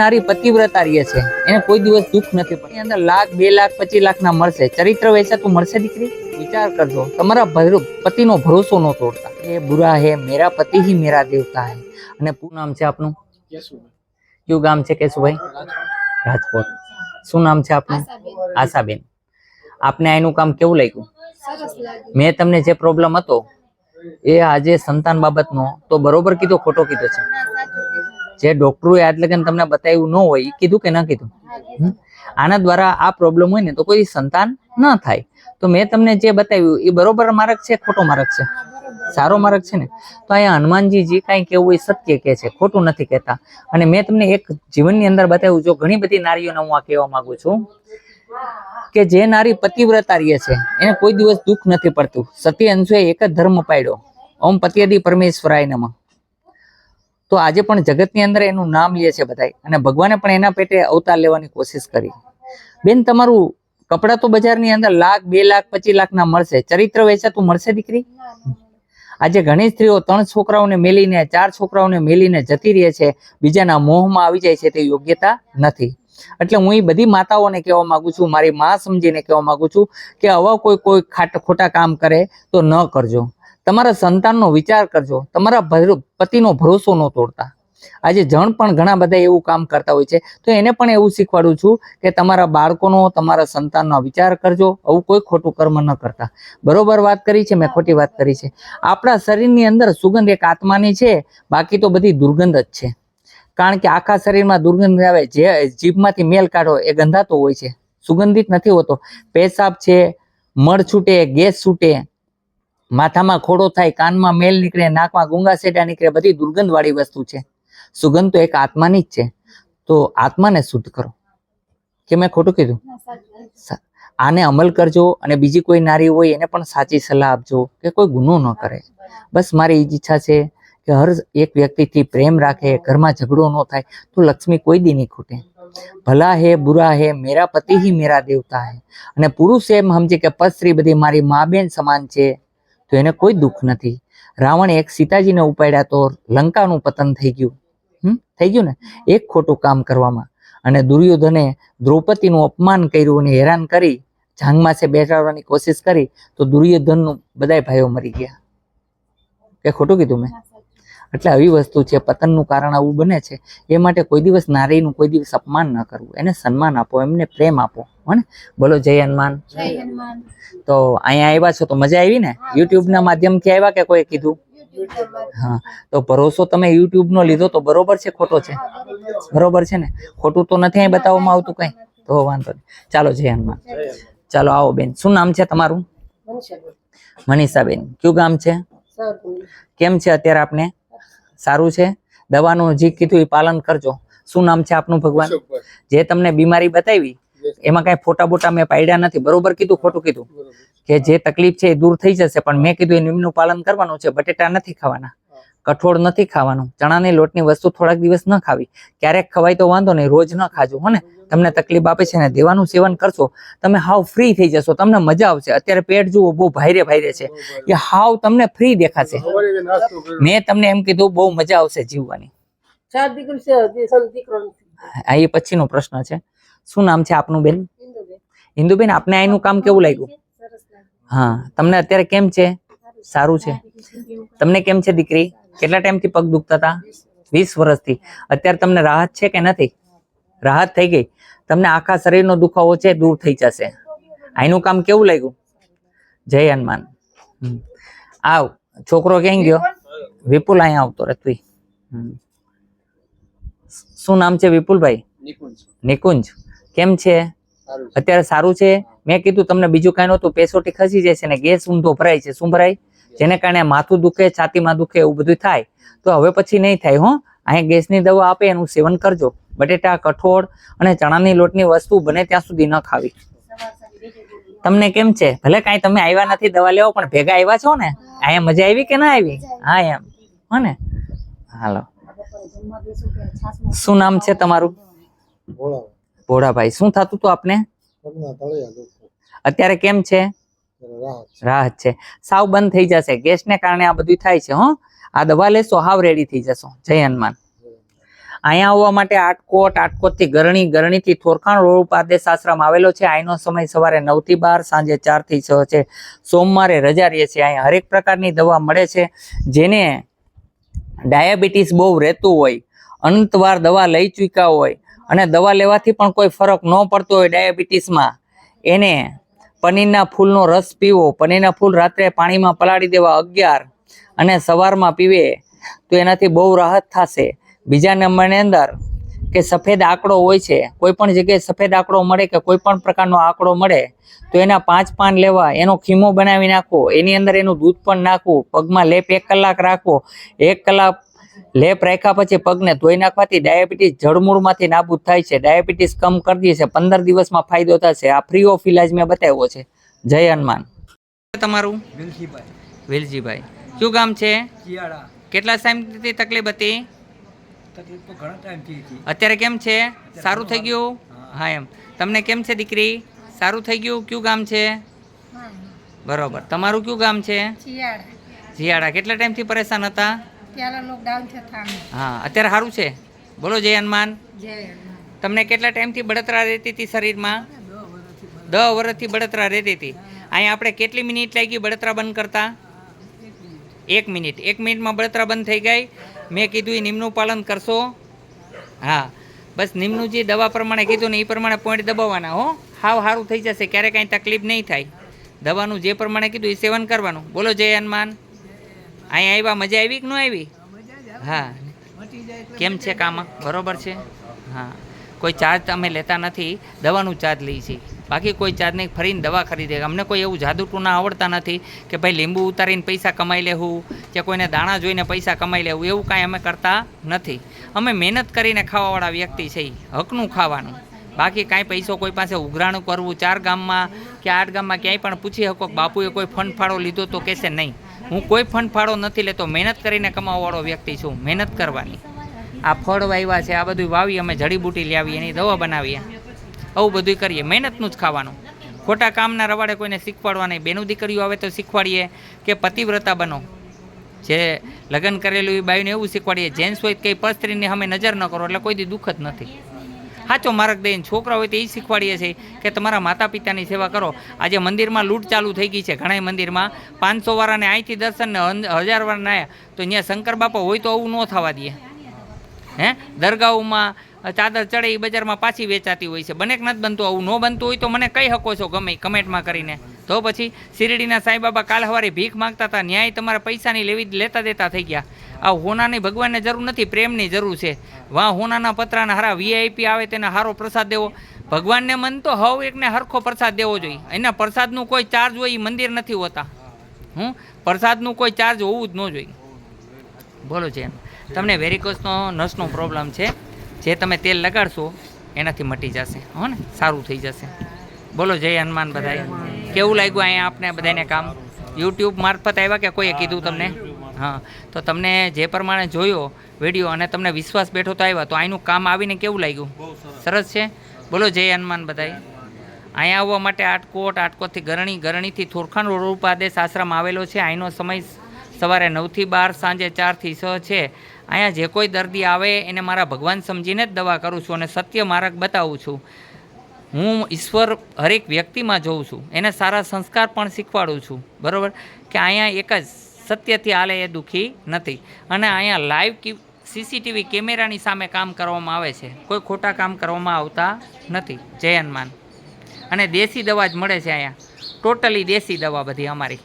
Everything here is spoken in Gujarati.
નારી પતિવ્રતા રહે છે. એને કોઈ દિવસ દુઃખ નથી પડતું. એની અંદર લાખ બે લાખ પચીસ લાખ ના મળશે. ચરિત્ર વેચાતું મળશે દીકરી? વિચાર કરજો. તમારા પતિનો ભરોસો ન તોડતા. એ બુરા હે મેરા પતિ હી મેરા દેવતા હે. અને શું નામ છે આપનું? કયું ગામ છે કેશુભાઈ? રાજકોટ. શું નામ છે આપનું? આશાબેન. આપને આનું કામ કેવું લાગ્યું? મેં તમને જે પ્રોબ્લેમ હતો એ આજે સંતાન બાબતનો તો બરોબર કીધો ખોટો કીધો છે. જે ડોક્ટરોએ આજ લગન તમને બતાવ્યું ન હોય કીધું કે ન કીધું? આના દ્વારા આ પ્રોબ્લેમ હોય ને તો કોઈ સંતાન ન થાય. તો મેં તમને જે બતાવ્યું એ બરોબર માર્ગ છે, ખોટો માર્ગ છે? સારો માર્ગ છે ને? તો અહીંયા હનુમાનજી જે કાંઈ કેવું એ સત્ય કે છે, ખોટું નથી કહેતા. અને મેં તમને એક જીવનની અંદર બતાવ્યું, જો ઘણી બધી નારીઓને હું આ કહેવા માંગુ છું, કે જે નારી પતિવ્રતા રહે છે, એને કોઈ દિવસ દુઃખ નથી પડતું. સતી અંશુએ એક જ ધર્મ પાડ્યો. ઓમ પત્યદી પરમેશ્વરાય નમઃ. તો આજે પણ જગતની અંદર એનું નામ લે છે બધાય. અને ભગવાને પણ એના પેટે અવતાર લેવાની કોશિશ કરી. બેન, તમારું કપડા તો બજારની અંદર લાખ, બે લાખ, પચીસ લાખ ના મળશે. ચરિત્ર વેચાતું મળશે દીકરી? આજે ઘણી સ્ત્રીઓ ત્રણ છોકરાઓને મેલીને, ચાર છોકરાઓને મેલીને જતી રહે છે. બીજાના મોહમાં આવી જાય છે તે યોગ્યતા નથી. એટલે હું એ બધી માતાઓને કહેવા માંગુ છું, મારી માં સમજીને કહેવા માંગુ છું કે આવા કોઈ કોઈ ખાટ ખોટા કામ કરે તો ન કરજો. તમારા સંતાનનો વિચાર કરજો. તમારા પતિનો ભરોસો ન તોડતા. આજે જણ પણ ઘણા બધા એવું કામ કરતા હોય છે. તો એને પણ એવું શીખવાડું છું કે તમારા બાળકોનો, તમારા સંતાનનો વિચાર કરજો. આવું કોઈ ખોટું કર્મ ન કરતા. બરોબર વાત કરી છે? મેં ખોટી વાત કરી છે. આપણા શરીરની અંદર સુગંધ એક આત્માની છે. બાકી તો બધી દુર્ગંધ જ છે. કારણ કે આખા શરીરમાં દુર્ગંધ આવે, જે જીભમાંથી મેલ કાઢો, એ ગંધાતો હોય છે. સુગંધિત નથી હોતો. પેશાબ છે, મળ છૂટે, ગેસ છૂટે. માથામાં ખોડો થાય કાનમાં મેલ નીકળે નાકમાં ગુંગા સેટા નીકળે બધી દુર્ગંધ વાળી વસ્તુ છે. સુગંધ તો એક આત્માની જ છે. તો આત્માને શુદ્ધ કરો. કે મેં ખોટું કીધું? આને અમલ કરજો અને બીજી કોઈ નારી હોય એને પણ સાચી સલાહ આપજો કે કોઈ ગુનો ન કરે. બસ મારી એ ઈચ્છા છે કે હર એક વ્યક્તિથી પ્રેમ રાખે ઘરમાં ઝઘડો ન થાય તો લક્ષ્મી કોઈ દી નહીં ખૂટે. ભલા હે બુરા હે મેરા પતિ હી મેરા દેવતા હે. અને પુરુષ એમ સમજે કે પસ્ત્રી બધી મારી મા બેન સમાન છે. તો એને કોઈ દુઃખ નથી. રાવણ એક સીતાજીને ઉપાડ્યા તો લંકાનું પતન થઈ ગયું. હમ? થઈ ગયું ને? એક ખોટું કામ કરવામાં. અને દુર્યોધને દ્રૌપદીનું અપમાન કર્યું અને હેરાન કરી જાંગમાસે બેસાડવાની કોશિશ કરી, તો દુર્યોધનનું બધાય ભાઈઓ મરી ગયા. કે ખોટું કીધું મેં? એટલે આવી વસ્તુ છે પતનનું કારણ આવું બને છે. એ માટે કોઈ દિવસ નારીનું કોઈ દિવસ અપમાન ન કરવું. એને સન્માન આપો એમને પ્રેમ આપો. હો ને? બોલો જય હનુમાન. તો અહીંયા આવ્યા છો તો મજા આવી ને? યુટ્યુબના માધ્યમથી આવ્યા કે કોઈ કીધું? હા તો ભરોસો તમે યુટ્યુબ નો લીધો તો બરોબર છે ખોટો છે? બરોબર છે. ને? ખોટું તો નથી અહીં બતાવવામાં આવતું કઈ? તો વાંધો નહીં. ચાલો જય હનુમાન. ચાલો આવો બેન. શું નામ છે તમારું? મનીષાબેન. કયું ગામ છે? કેમ છે અત્યારે આપને? સારું છે? દવાનું જે કીધું એ પાલન કરજો. શું નામ છે આપનું ભગવાન? જે તમને બીમારી બતાવી એમાં કઈ ફોટા બોટા મેં પાડ્યા નથી. બરોબર કીધું? ખોટું કીધું? કે જે તકલીફ છે એ દૂર થઈ જશે પણ મેં કીધું એ નિયમનું પાલન કરવાનું છે બટેટા નથી ખાવાના. કઠોળ નથી ખાવાનું. ચણાની લોટની વસ્તુ થોડાક દિવસ ન ખાવી. ક્યારેક ખવાય તો વાંધો નહીં રોજ ન ખાજો હો ને? તમને તકલીફ આપે છે ને દેવાનું સેવન કરશો તમે હાવ ફ્રી થઈ જશો તમને મજા આવશે. અત્યારે પેટ જુઓ બહુ ભાઈરે ભાઈરે છે. એ હાવ તમને ફ્રી દેખાશે. મેં તમને એમ કીધું બહુ મજા આવશે જીવવાની. આ એ પછીનો પ્રશ્ન છે. શું નામ છે આપનું બેન? હિન્દુબેન. હિન્દુબેન આપને આનું કામ કેવું લાગ્યું? હા તમને અત્યારે કેમ છે. સારું છે. તમને કેમ છે દીકરી? કેટલા ટાઈમથી પગ દુખતા હતા? વીસ વર્ષથી. અત્યારે તમને રાહત છે કે નથી? રાહત થઈ ગઈ. તમને આખા શરીરનો દુખાવો છે દૂર થઈ જશે. આનું કામ કેવું લાગ્યું? જય હનુમાન. આવ. છોકરો ક્યાં ગયો? વિપુલ અહીંયા આવતો રે તું. શું નામ છે વિપુલભાઈ? નિકુંજ. કેમ છે? અત્યારે સારું છે? મેં કીધું તમને બીજું કાંઈ નહોતું. પેસોટી ખસી જાય છે ને ગેસ ઊંધો ભરાય છે. શું ભરાય? જેને કારણે માથું દુખે છાતીમાં દુખે એવું બધું થાય તો હવે પછી નહીં થાય હો. અહીંયા ગેસની દવા આપે એનું સેવન કરજો. બટેટા કઠોળ અને ચણાની લોટની વસ્તુ બને ત્યાં સુધી ન ખાવી. તમને કેમ છે? ભલે કાંઈ તમે આવ્યા નથી દવા લેવા પણ ભેગા આવ્યા છો ને? અહીંયા મજા આવી કે ના આવી? હા એમ. હો ને? હાલો. શું નામ છે તમારું? ભોળાભાઈ. શું થતું હતું આપને? અત્યારે કેમ છે? રાહત છે. સાવ બંધ થઈ જશે. ગેસને કારણે આ બધું થાય છે, હો. આ દવા લેશો, હાવ રેડી થઈ જશો. જય હનુમાન. અહીંયા આવવા માટે આટકોટ, આટકોટથી ગરણી, ગરણીથી થોરખાણ રોડ આશ્રમ આવેલો છે. અહીંનો સમય સવારે નવથી બાર, સાંજે ચારથી છ છે. સોમવારે રજા રહીએ છીએ અહીંયા હરેક પ્રકારની દવા મળે છે. જેને ડાયાબિટીસ બહુ રહેતું હોય અનંતવાર દવા લઈ ચૂક્યા હોય અને દવા લેવાથી પણ કોઈ ફરક ન પડતો હોય ડાયાબિટીસમાં, એને પનીરના ફૂલનો રસ પીવો. પનીરના ફૂલ રાત્રે પાણીમાં પલાળી દેવા અગિયાર અને સવારમાં પીવે તો એનાથી બહુ રાહત થશે. બીજા નંબરની અંદર કે સફેદ આંકડો હોય છે, કોઈ પણ જગ્યાએ સફેદ આંકડો મળે કે કોઈ પણ પ્રકારનો આંકડો મળે, તો એના પાંચ પાન લેવા, એનો ખીમો બનાવી નાખવો, એની અંદર એનું દૂધ પણ નાખવું, પગમાં લેપ એક કલાક રાખવો, એક કલાક લેપ રાખ્યા પછી પગને ધોઈ નાખવાથી ડાયાબિટીસ જળમૂળમાંથી નાબૂદ થાય છે. ડાયાબિટીસ કમ કરી દે છે. પંદર દિવસમાં ફાયદો થશે. આ ફ્રી ઓફ ઇલાજ મેં બતાવ્યો છે. જય હનુમાન. તમારું? વિલજીભાઈ. વિલજીભાઈ. શું ગામ છે? કેટલા ટાઈમથી તકલીફ હતી? તકલીફ તો ઘણા ટાઈમથી હતી. અત્યારે કેમ છે? સારું થઈ ગયું? હા. એમ. તમને કેમ છે દીકરી? સારું થઈ ગયું? કયું ગામ છે? બરોબર. તમારું કયું ગામ છે? જીયાડા કેટલા ટાઈમથી પરેશાન હતા? ત્યારે લોકડાઉન છે હા અત્યારે સારું છે? બોલો જય હનુમાન. જય તમને કેટલા ટાઈમથી બળતરા રહેતી હતી શરીરમાં? દસ વર્ષથી બળતરા. રહેતી હતી. અહીંયા આપણે કેટલી મિનિટ લાગી બળતરા બંધ કરતા? એક મિનિટ. એક મિનિટમાં બળતરા બંધ થઈ ગઈ. મેં કીધું એ નિમનું પાલન કરશો. હા. બસ નિમનું જે દવા પ્રમાણે કીધું ને એ પ્રમાણે પોઈન્ટ દબાવવાના હો. હાવ સારું થઈ જશે. ક્યારે કાંઈ તકલીફ નહીં થાય. દવાનું જે પ્રમાણે કીધું એ સેવન કરવાનું. બોલો જય હનુમાન. અહીંયા આવ્યા, મજા આવી કે ન આવી? હા. કેમ છે કામ? બરોબર છે? હા. કોઈ ચાર્જ અમે લેતા નથી, દવાનું ચાર્જ લઈએ છીએ બાકી કોઈ ચાર્જ નહીં, ફરીને દવા ખરીદે. અમને કોઈ એવું જાદુ ટૂના આવડતા નથી કે ભાઈ લીંબુ ઉતારીને પૈસા કમાઈ લેવું કે કોઈને દાણા જોઈને પૈસા કમાઈ લેવું એવું કાંઈ અમે કરતા નથી. અમે મહેનત કરીને ખાવાવાળા વ્યક્તિ છે હકનું ખાવાનું. બાકી કાંઈ પૈસો કોઈ પાસે ઉઘરાણું કરવું, ચાર ગામમાં કે આઠ ગામમાં ક્યાંય પણ પૂછી શકો બાપુએ કોઈ ફંડ ફાળો લીધો તો કહેશે નહીં. હું કોઈ ફંડ ફાળો નથી લેતો. મહેનત કરીને કમાવાવાળો વ્યક્તિ છું. મહેનત કરવાની. આ ફળ વાવ્યા છે, આ બધું વાવી અમે જડીબૂટી લાવીએ એની દવા બનાવીએ. આવું બધું કરીએ. મહેનતનું જ ખાવાનું. ખોટા કામના રવાડે કોઈને શીખવાડવા નહીં. બેનું દીકરીઓ આવે તો શીખવાડીએ કે પતિવ્રતા બનો. જે લગ્ન કરેલું એ બાઈને એવું શીખવાડીએ. જેન્ટ્સ હોય કે પસ્ત્રીને અમે નજર ન કરો. એટલે કોઈ દી દુઃખ જ નથી. સાચો માર્ગ દઈને છોકરા હોય તો એ શીખવાડીએ છીએ કે તમારા માતા પિતાની સેવા કરો. આજે મંદિરમાં લૂંટ ચાલુ થઈ ગઈ છે ઘણા મંદિરમાં. પાંચસો વાળાને અહીંથી દર્શન ને હજાર વાળાને આવ્યા તો અહીંયા શંકર બાપા હોય તો આવું ન થવા દે. હે? દરગાહોમાં, ચાદર ચડે એ બજારમાં પાછી વેચાતી હોય છે. બને નથી બનતું, આવું ન બનતું હોય તો મને કહી શકો છો ગમે, કમેન્ટમાં કરીને. તો પછી શિરડીના સાંઈબાબા કાલ સવારે ભીખ માંગતા હતા, ન્યાય તમારા પૈસાની લેવી, લેતા દેતા થઈ ગયા. આ હોનાની ભગવાનને જરૂર નથી, પ્રેમની જરૂર છે. વાહ, હોનાના પતરાના હારા વીઆઈપી આવે તેને સારો પ્રસાદ દેવો. ભગવાનને મન તો હવ એકને હરખો પ્રસાદ દેવો જોઈએ. એના પ્રસાદનું કોઈ ચાર્જ હોય એ મંદિર નથી હોતા. હું પ્રસાદનું કોઈ ચાર્જ હોવું જ ન જોઈએ. બોલો છે તમને વેરિકોસનો નસનો પ્રોબ્લેમ છે. જે તમે તેલ લગાડશો, એનાથી મટી જશે. હો ને? સારું થઈ જશે. બોલો જય હનુમાન બધાય. કેવું લાગ્યું અહીંયા આપને બધાને કામ? યુટ્યુબ મારફત આવ્યા કે કોઈએ કીધું તમને? હા. તો તમને જે પ્રમાણે જોયો વીડિયો અને તમને વિશ્વાસ બેઠો તો આવ્યા તો અહીંનું કામ આવીને કેવું લાગ્યું? સરસ. છે? બોલો જય હનુમાન બધાય. અહીંયા આવવા માટે આટકોટ આટકોટથી ગરણી ગરણીથી થોરખાણ રોડ ઉપર આશ્રમ આવેલો છે. અહીંનો સમય સવારે નવથી બાર સાંજે ચારથી છ છે. અહીંયા જે કોઈ દર્દી આવે એને મારા ભગવાન સમજીને જ દવા કરું છું અને સત્ય માર્ગ બતાવું છું. હું ઈશ્વર હરેક વ્યક્તિમાં જોઉં છું. એને સારા સંસ્કાર પણ શીખવાડું છું. બરાબર? કે અહીંયા એક જ સત્યથી હાલે એ દુઃખી નથી. અને અહીંયા લાઈવ સીસીટીવી કેમેરાની સામે કામ કરવામાં આવે છે. કોઈ ખોટા કામ કરવામાં આવતા નથી. જય હનુમાન. અને દેશી દવા જ મળે છે અહીંયા. ટોટલી દેશી દવા બધી અમારી.